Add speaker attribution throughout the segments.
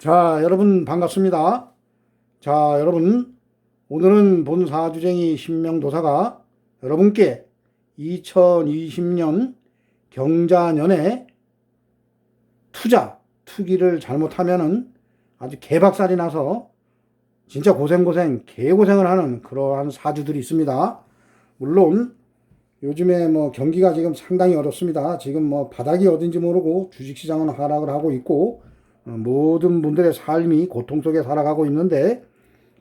Speaker 1: 자, 여러분 반갑습니다. 자, 여러분 오늘은 본 사주쟁이 신명도사가 여러분께 2020년 경자년에 투자, 투기를 잘못하면은 아주 개박살이 나서 진짜 고생고생, 개고생을 하는 그러한 사주들이 있습니다. 물론 요즘에 뭐 경기가 지금 상당히 어렵습니다. 지금 뭐 바닥이 어딘지 모르고 주식시장은 하락을 하고 있고 어, 모든 분들의 삶이 고통 속에 살아가고 있는데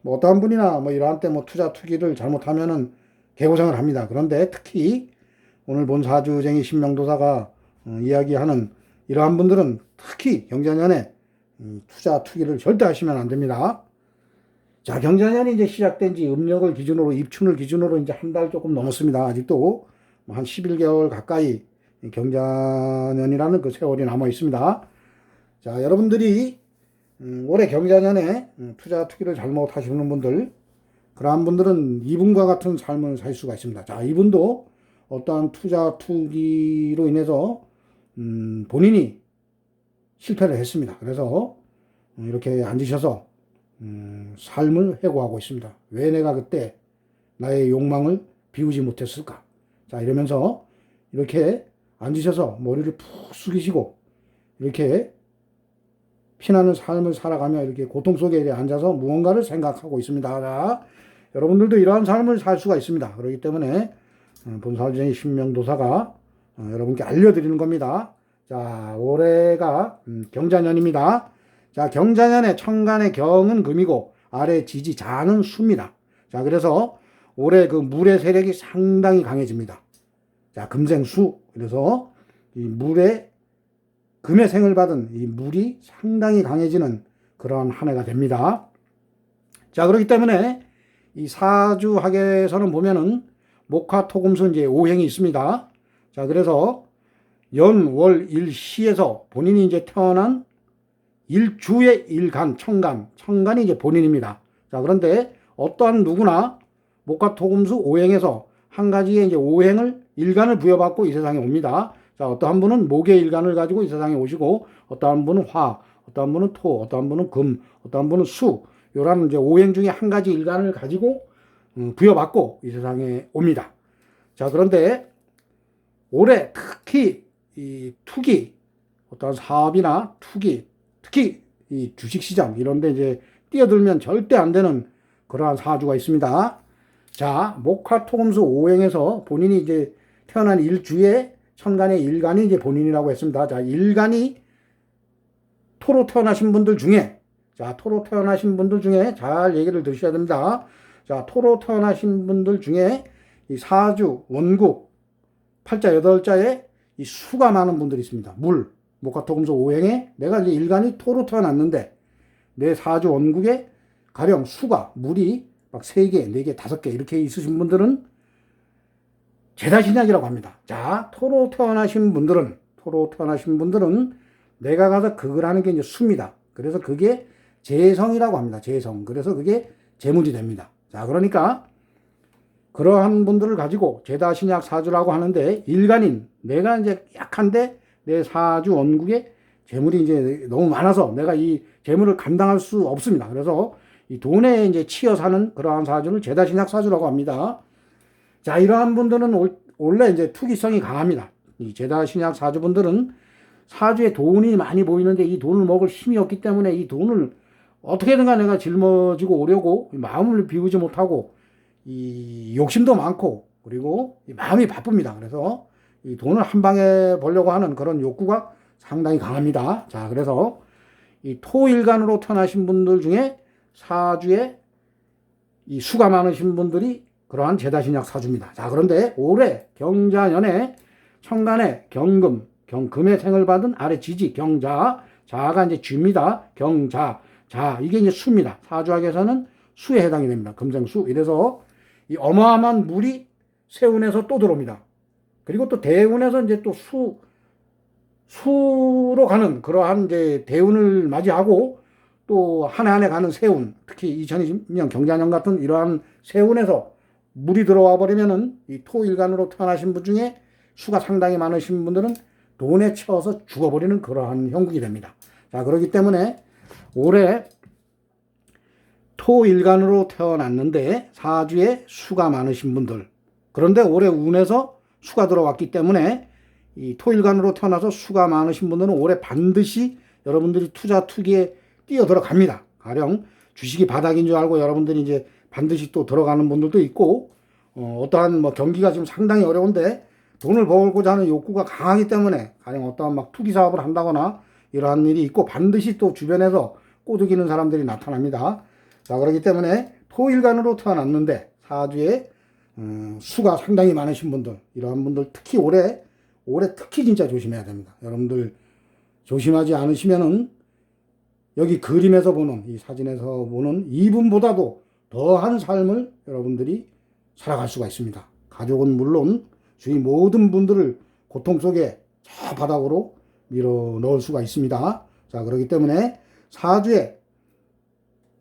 Speaker 1: 뭐 어떠한 분이나 뭐 이러한 때 뭐 투자 투기를 잘못하면은 개고생을 합니다. 그런데 특히 오늘 본 사주쟁이 신명도사가 어, 이야기하는 이러한 분들은 특히 경자년에 음, 투자 투기를 절대 하시면 안 됩니다. 자, 경자년이 이제 시작된 지 음력을 기준으로, 입춘을 기준으로 이제 한 달 조금 넘었습니다. 아직도 뭐한 11개월 가까이 이 경자년이라는 그 세월이 남아 있습니다. 자, 여러분들이 음, 올해 경자년에 음, 투자 투기를 잘못하시는 분들, 그러한 분들은 이분과 같은 삶을 살 수가 있습니다. 자, 이분도 어떠한 투자 투기로 인해서 음, 본인이 실패를 했습니다. 그래서 음, 이렇게 앉으셔서 음, 삶을 해고하고 있습니다. 왜 내가 그때 나의 욕망을 비우지 못했을까? 자, 이러면서 이렇게 앉으셔서 머리를 푹 숙이시고 이렇게 피나는 삶을 살아가며 이렇게 고통 속에 앉아서 무언가를 생각하고 있습니다. 자, 여러분들도 이러한 삶을 살 수가 있습니다. 그렇기 때문에 어, 본사주쟁이 신명도사가 어, 여러분께 알려드리는 겁니다. 자, 올해가 음, 경자년입니다. 자, 경자년의 천간의 경은 금이고 아래 지지 자는 수입니다. 자, 그래서 올해 그 물의 세력이 상당히 강해집니다. 자, 금생수. 그래서 이 물의 금의 생을 받은 이 물이 상당히 강해지는 그러한 한 해가 됩니다. 자, 그렇기 때문에 이 사주학에서는 보면은 목화 토금수 이제 오행이 있습니다. 자, 그래서 연, 월, 일, 시에서 본인이 이제 태어난 일주의 일간, 청간, 청간이 이제 본인입니다. 자, 그런데 어떠한 누구나 목화 토금수 오행에서 한 가지의 이제 오행을 일간을 부여받고 이 세상에 옵니다. 자, 어떠한 분은 목의 일간을 가지고 이 세상에 오시고, 어떠한 분은 화, 어떠한 분은 토, 어떠한 분은 금, 어떠한 분은 수, 요런 이제 오행 중에 한 가지 일간을 가지고 음, 부여받고 이 세상에 옵니다. 자, 그런데 올해 특히 이 투기, 어떠한 사업이나 투기, 특히 이 주식시장 이런 데 이제 뛰어들면 절대 안 되는 그러한 사주가 있습니다. 자, 목화 토금수 오행에서 본인이 이제 태어난 일주에 천간의 일간이 이제 본인이라고 했습니다. 자, 일간이 토로 태어나신 분들 중에, 자, 토로 태어나신 분들 중에 잘 얘기를 들으셔야 됩니다. 자, 토로 태어나신 분들 중에 이 사주, 원국, 팔자, 여덟자에 이 수가 많은 분들이 있습니다. 물, 목화 토금수 오행에 내가 이제 일간이 토로 태어났는데 내 사주 원국에 가령 수가, 물이 막세 개, 네 개, 다섯 개 이렇게 있으신 분들은 제다신약이라고 합니다. 자, 토로 태어나신 분들은, 토로 태어나신 분들은 내가 가서 그걸 하는 게 이제 수입니다. 그래서 그게 재성이라고 합니다. 재성. 그래서 그게 재물이 됩니다. 자, 그러니까 그러한 분들을 가지고 제다신약 사주라고 하는데 일간인, 내가 이제 약한데 내 사주 원국에 재물이 이제 너무 많아서 내가 이 재물을 감당할 수 없습니다. 그래서 이 돈에 이제 치여 사는 그러한 사주를 제다신약 사주라고 합니다. 자, 이러한 분들은 올- 원래 이제 투기성이 강합니다. 이 제다 신약 사주분들은 사주에 돈이 많이 보이는데 이 돈을 먹을 힘이 없기 때문에 이 돈을 어떻게든가 내가 짊어지고 오려고 마음을 비우지 못하고 이 욕심도 많고 그리고 이 마음이 바쁩니다. 그래서 이 돈을 한 방에 벌려고 하는 그런 욕구가 상당히 강합니다. 자, 그래서 이 토일간으로 태어나신 분들 중에 사주에 이 수가 많으신 분들이 그러한 제다신약 사주입니다. 자, 그런데 올해 경자년에 천간에 경금, 경금의 생을 받은 아래 지지, 경자, 자가 이제 쥐입니다. 경자, 자, 이게 이제 수입니다. 사주학에서는 수에 해당이 됩니다. 금생수. 이래서 이 어마어마한 물이 세운에서 또 들어옵니다. 그리고 또 대운에서 이제 또 수, 수로 가는 그러한 이제 대운을 맞이하고 또 한 해 한 해 가는 세운, 특히 2020년 경자년 같은 이러한 세운에서 물이 들어와 버리면은 이 토일간으로 태어나신 분 중에 수가 상당히 많으신 분들은 돈에 채워서 죽어버리는 그러한 형국이 됩니다. 자, 그렇기 때문에 올해 토일간으로 태어났는데 사주에 수가 많으신 분들 그런데 올해 운에서 수가 들어왔기 때문에 이 토일간으로 태어나서 수가 많으신 분들은 올해 반드시 여러분들이 투자 투기에 뛰어 들어갑니다. 가령 주식이 바닥인 줄 알고 여러분들이 이제 반드시 또 들어가는 분들도 있고 어, 어떠한 뭐 경기가 지금 상당히 어려운데 돈을 벌고자 하는 욕구가 강하기 때문에 가령 어떠한 막 투기 사업을 한다거나 이러한 일이 있고 반드시 또 주변에서 꼬드기는 사람들이 나타납니다. 자 그렇기 때문에 토일간으로 태어났는데 사주에 음, 수가 상당히 많으신 분들 이러한 분들 특히 올해 올해 특히 진짜 조심해야 됩니다. 여러분들 조심하지 않으시면은 여기 그림에서 보는 이 사진에서 보는 이분보다도 더한 삶을 여러분들이 살아갈 수가 있습니다. 가족은 물론 주위 모든 분들을 고통 속에 저 바닥으로 밀어 넣을 수가 있습니다. 자, 그렇기 때문에 사주에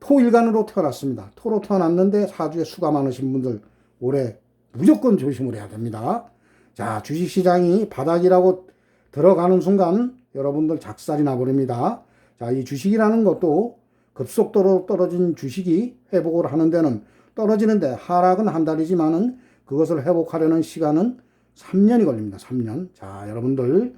Speaker 1: 토일간으로 태어났습니다. 토로 태어났는데 사주에 수가 많으신 분들 올해 무조건 조심을 해야 됩니다. 자, 주식시장이 바닥이라고 들어가는 순간 여러분들 작살이 나버립니다. 자, 이 주식이라는 것도 급속도로 떨어진 주식이 회복을 하는 데는 떨어지는데 하락은 한 달이지만은 그것을 회복하려는 시간은 3년이 걸립니다. 3년. 자, 여러분들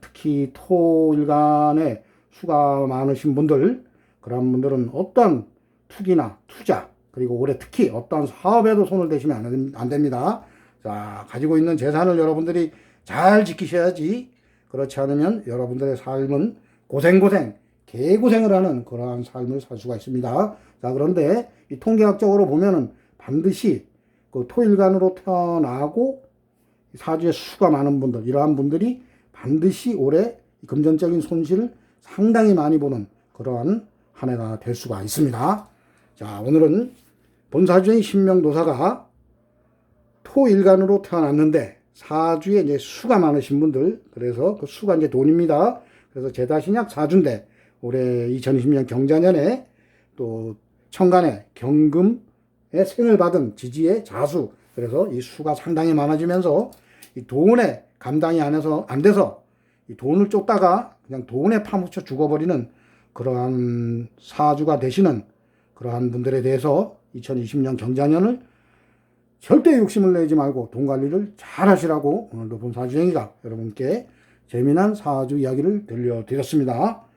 Speaker 1: 특히 토일간에 수가 많으신 분들 그런 분들은 어떤 투기나 투자 그리고 올해 특히 어떤 사업에도 손을 대시면 안, 안 됩니다. 자, 가지고 있는 재산을 여러분들이 잘 지키셔야지 그렇지 않으면 여러분들의 삶은 고생고생, 개고생을 하는 그러한 삶을 살 수가 있습니다. 자, 그런데 이 통계학적으로 보면은 반드시 그 토일간으로 태어나고 사주에 수가 많은 분들, 이러한 분들이 반드시 올해 금전적인 손실을 상당히 많이 보는 그러한 한 해가 될 수가 있습니다. 자, 오늘은 본사주인 신명도사가 토일간으로 태어났는데 사주에 이제 수가 많으신 분들, 그래서 그 수가 이제 돈입니다. 그래서 제다신약 사주인데 올해 2020년 경자년에 또 천간에 경금의 생을 받은 지지의 자수, 그래서 이 수가 상당히 많아지면서 이 돈에 감당이 안 해서 안 돼서 이 돈을 쫓다가 그냥 돈에 파묻혀 죽어버리는 그러한 사주가 되시는 그러한 분들에 대해서 2020년 경자년을 절대 욕심을 내지 말고 돈 관리를 잘 하시라고 오늘도 본 사주행이가 여러분께 재미난 사주 이야기를 들려드렸습니다.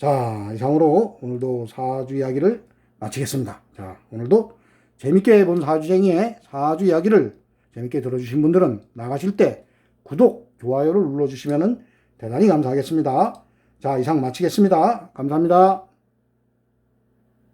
Speaker 1: 자, 이상으로 오늘도 사주 이야기를 마치겠습니다. 자, 오늘도 재밌게 본 사주쟁이의 사주 이야기를 재밌게 들어주신 분들은 나가실 때 구독, 좋아요를 눌러주시면 대단히 감사하겠습니다. 자, 이상 마치겠습니다. 감사합니다.